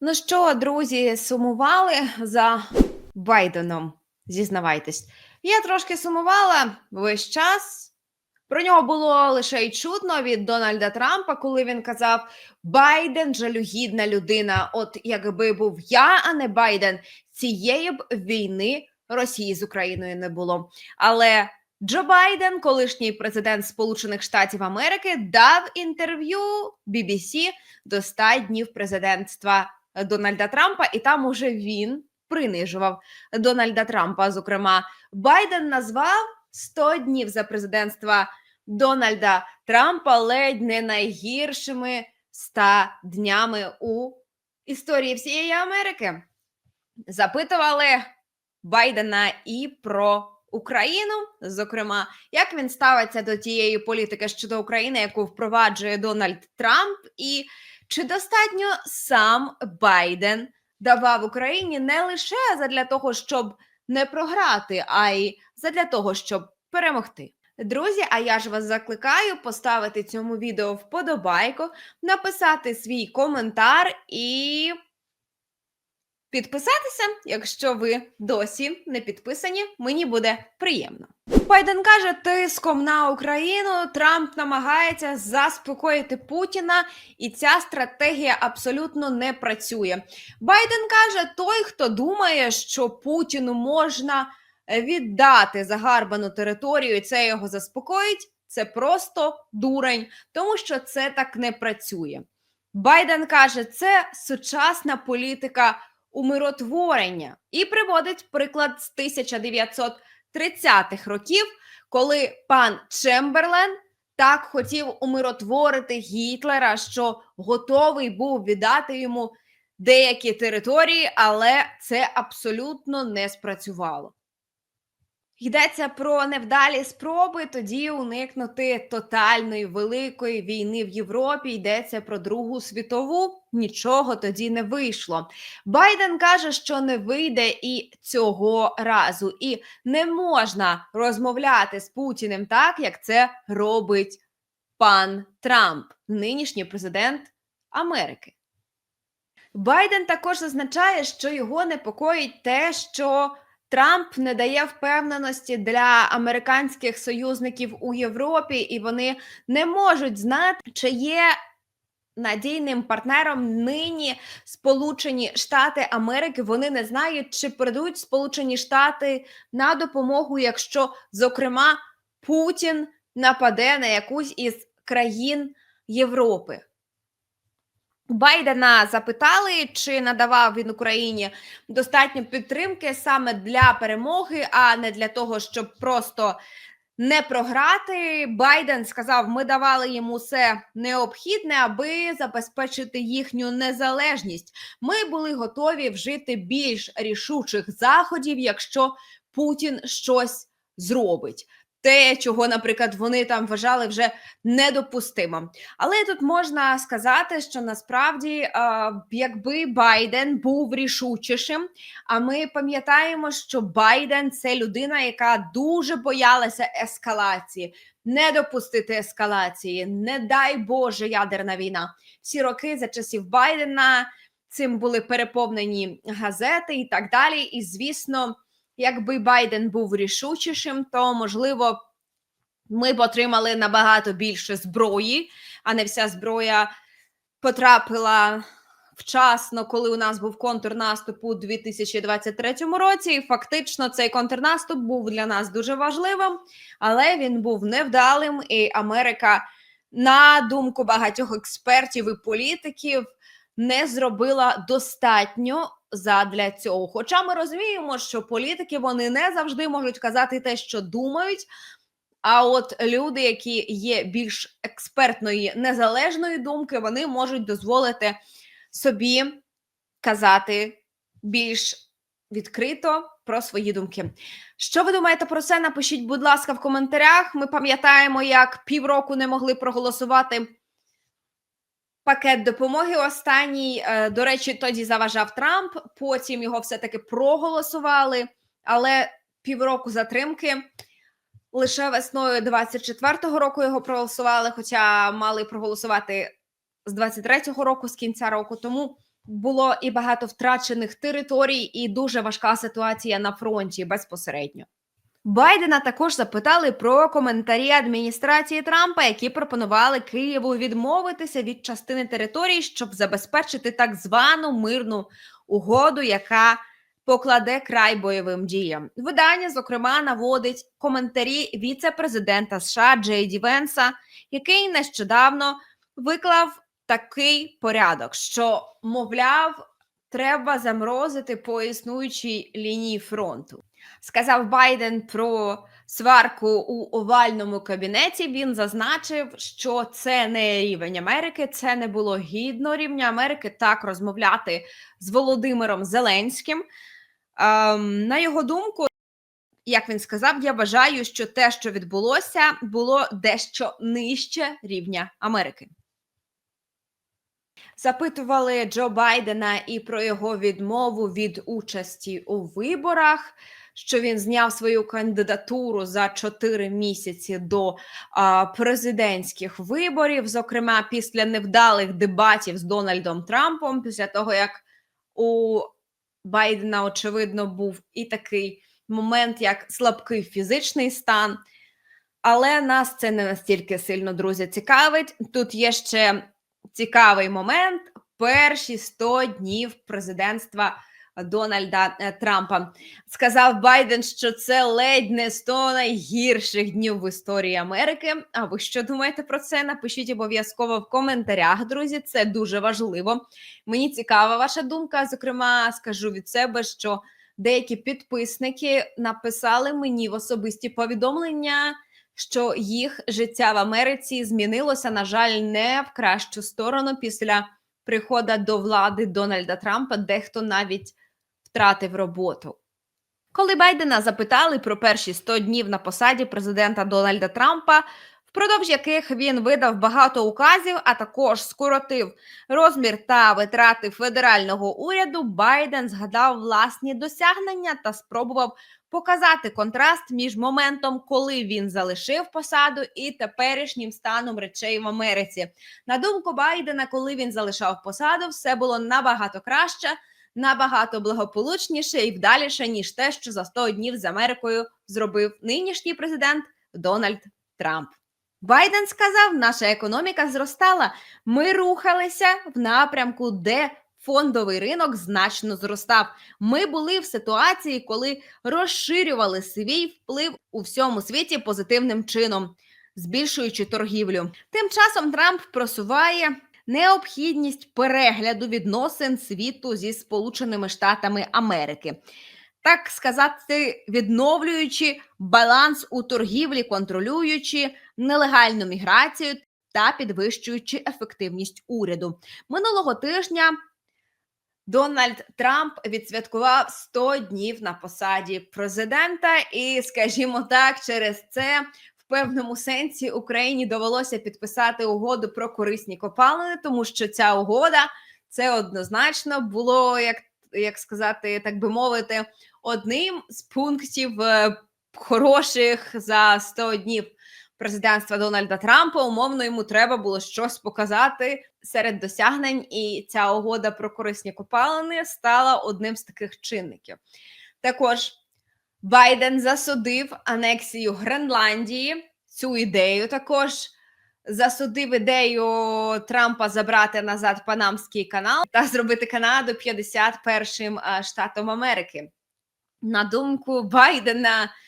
Ну що, друзі, сумували за Байденом? Зізнавайтесь. Я трошки сумувала весь час. Про нього було лише й чутно від Дональда Трампа, коли він казав: Байден жалюгідна людина. От якби був я, а не Байден, цієї б війни Росії з Україною не було. Але Джо Байден, колишній президент Сполучених Штатів Америки, дав інтерв'ю BBC до 100 днів президентства Дональда Трампа, і там уже він принижував Дональда Трампа. Зокрема, Байден назвав 100 днів за президентства Дональда Трампа ледь не найгіршими 100 днями у історії всієї Америки. Запитували Байдена і про Україну, зокрема, як він ставиться до тієї політики щодо України, яку впроваджує Дональд Трамп, і чи достатньо сам Байден давав Україні не лише задля того, щоб не програти, а й задля того, щоб перемогти. Друзі, а я ж вас закликаю поставити цьому відео вподобайку, написати свій коментар і підписатися, якщо ви досі не підписані, мені буде приємно. Байден каже, тиском на Україну Трамп намагається заспокоїти Путіна, і ця стратегія абсолютно не працює. Байден каже: той, хто думає, що Путіну можна віддати загарбану територію, і це його заспокоїть. Це просто дурень, тому що це так не працює. Байден каже, це сучасна політика умиротворення і приводить приклад з 1930-х років, коли пан Чемберлен так хотів умиротворити Гітлера, що готовий був віддати йому деякі території, але це абсолютно не спрацювало. Йдеться про невдалі спроби тоді уникнути тотальної великої війни в Європі. Йдеться про Другу світову. Нічого тоді не вийшло. Байден каже, що не вийде і цього разу, і не можна розмовляти з Путіним так, як це робить пан Трамп, нинішній президент Америки. Байден також зазначає, що його непокоїть те, що Трамп не дає впевненості для американських союзників у Європі, і вони не можуть знати, чи є надійним партнером нині Сполучені Штати Америки. Вони не знають, чи прийдуть Сполучені Штати на допомогу, якщо, зокрема, Путін нападе на якусь із країн Європи. Байдена запитали, чи надавав він Україні достатньо підтримки саме для перемоги, а не для того, щоб просто не програти. Байден сказав: ми давали йому все необхідне, аби забезпечити їхню незалежність. Ми були готові вжити більш рішучих заходів, якщо Путін щось зробить те, чого, наприклад, вони там вважали вже недопустимим. Але тут можна сказати, що насправді, якби Байден був рішучішим, а ми пам'ятаємо, що Байден це людина, яка дуже боялася ескалації. Не допустити ескалації, не дай Боже, ядерна війна. Всі роки за часів Байдена цим були переповнені газети і так далі. І звісно, якби Байден був рішучішим, то можливо ми б отримали набагато більше зброї, а не вся зброя потрапила вчасно, коли у нас був контрнаступ у 2023 році. І фактично цей контрнаступ був для нас дуже важливим, але він був невдалим. І Америка, на думку багатьох експертів і політиків, не зробила достатньо задля цього. Хоча ми розуміємо, що політики вони не завжди можуть казати те, що думають. А от люди, які є більш експертної незалежної думки, вони можуть дозволити собі казати більш відкрито про свої думки. Що ви думаєте про це? Напишіть, будь ласка, в коментарях. Ми пам'ятаємо, як півроку не могли проголосувати пакет допомоги. Останній, е, до речі, тоді заважав Трамп. Потім його все-таки проголосували, але півроку затримки. Лише весною 24-го року його проголосували, хоча мали проголосувати з 23-го року, з кінця року. Тому було і багато втрачених територій, і дуже важка ситуація на фронті безпосередньо. Байдена також запитали про коментарі адміністрації Трампа, які пропонували Києву відмовитися від частини територій, щоб забезпечити так звану мирну угоду, яка покладе край бойовим діям. Видання, зокрема, наводить коментарі віце-президента США Джей Ді Венса, який нещодавно виклав такий порядок, що мовляв, треба заморозити по існуючій лінії фронту. Сказав Байден про сварку у овальному кабінеті. Він зазначив, що це не рівень Америки, це не було гідно рівня Америки так розмовляти з Володимиром Зеленським. Ем, на його думку, як він сказав, я вважаю, що те, що відбулося, було дещо нижче рівня Америки. Запитували Джо Байдена і про його відмову від участі у виборах, що він зняв свою кандидатуру за 4 місяці до а, президентських виборів, зокрема після невдалих дебатів з Дональдом Трампом, після того як у Байдена, очевидно, був і такий момент, як слабкий фізичний стан. Але нас це не настільки сильно, друзі, цікавить. Тут є ще цікавий момент: перші 100 днів президентства Дональда е, Трампа. Сказав Байден, що це ледь не 100 найгірших днів в історії Америки. А ви що думаєте про це? Напишіть обов'язково в коментарях, друзі. Це дуже важливо. Мені цікава ваша думка. Зокрема, скажу від себе, що деякі підписники написали мені в особисті повідомлення що їх життя в Америці змінилося, на жаль, не в кращу сторону після приходу до влади Дональда Трампа, дехто навіть втратив роботу. Коли Байдена запитали про перші 100 днів на посаді президента Дональда Трампа, впродовж яких він видав багато указів, а також скоротив розмір та витрати федерального уряду, Байден згадав власні досягнення та спробував показати контраст між моментом, коли він залишив посаду, і теперішнім станом речей в Америці. На думку Байдена, коли він залишав посаду, все було набагато краще, набагато благополучніше і вдаліше ніж те, що за 100 днів з Америкою зробив нинішній президент Дональд Трамп. Байден сказав, наша економіка зростала. Ми рухалися в напрямку, де фондовий ринок значно зростав. Ми були в ситуації, коли розширювали свій вплив у всьому світі позитивним чином, збільшуючи торгівлю. Тим часом Трамп просуває. Необхідність перегляду відносин світу зі Сполученими Штатами Америки, так сказати, відновлюючи баланс у торгівлі, контролюючи нелегальну міграцію та підвищуючи ефективність уряду минулого тижня. Дональд Трамп відсвяткував 100 днів на посаді президента, і, скажімо так, через це в певному сенсі Україні довелося підписати угоду про корисні копалини, тому що ця угода це однозначно було як як сказати, так би мовити, одним з пунктів е, хороших за 100 днів президентства Дональда Трампа. Умовно йому треба було щось показати серед досягнень, і ця угода про корисні копалини стала одним з таких чинників. Також Байден засудив анексію Гренландії. Цю ідею також засудив ідею Трампа забрати назад Панамський канал та зробити Канаду 51-м штатом Америки. На думку Байдена, Е,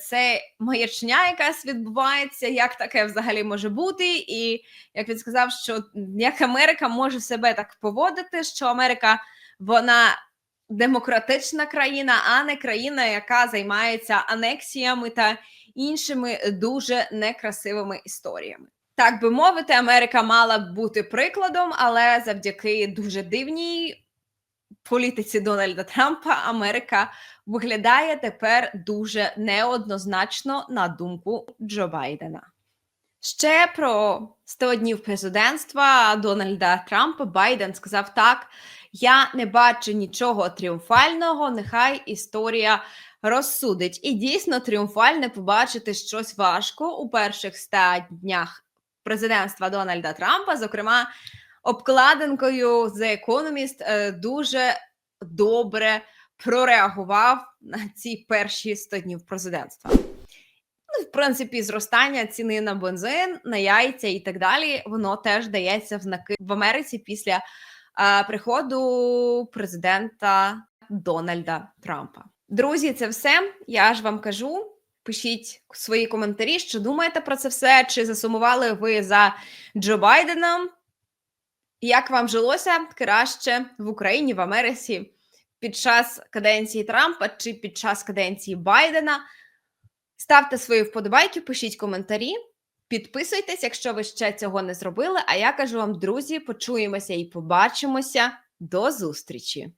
це маячня, якась відбувається, як таке взагалі може бути, і як він сказав, що як Америка може себе так поводити, що Америка вона демократична країна, а не країна, яка займається анексіями та іншими дуже некрасивими історіями. Так би мовити, Америка мала б бути прикладом, але завдяки дуже дивній політиці Дональда Трампа Америка виглядає тепер дуже неоднозначно на думку Джо Байдена. Ще про 100 днів президентства Дональда Трампа Байден сказав так: я не бачу нічого тріумфального, нехай історія розсудить. І дійсно тріумфальне побачити щось важко у перших 100 днях президентства Дональда Трампа. Зокрема, обкладинкою The Economist е, дуже добре прореагував на ці перші 100 днів президентства. Ну, в принципі, зростання ціни на бензин, на яйця і так далі, воно теж дається в знаки в Америці після е, приходу президента Дональда Трампа. Друзі, це все. Я ж вам кажу. Пишіть свої коментарі, що думаєте про це все, чи засумували ви за Джо Байденом. Як вам жилося краще в Україні, в Америці під час каденції Трампа чи під час каденції Байдена? Ставте свої вподобайки, пишіть коментарі, підписуйтесь, якщо ви ще цього не зробили. А я кажу вам, друзі, почуємося і побачимося. До зустрічі!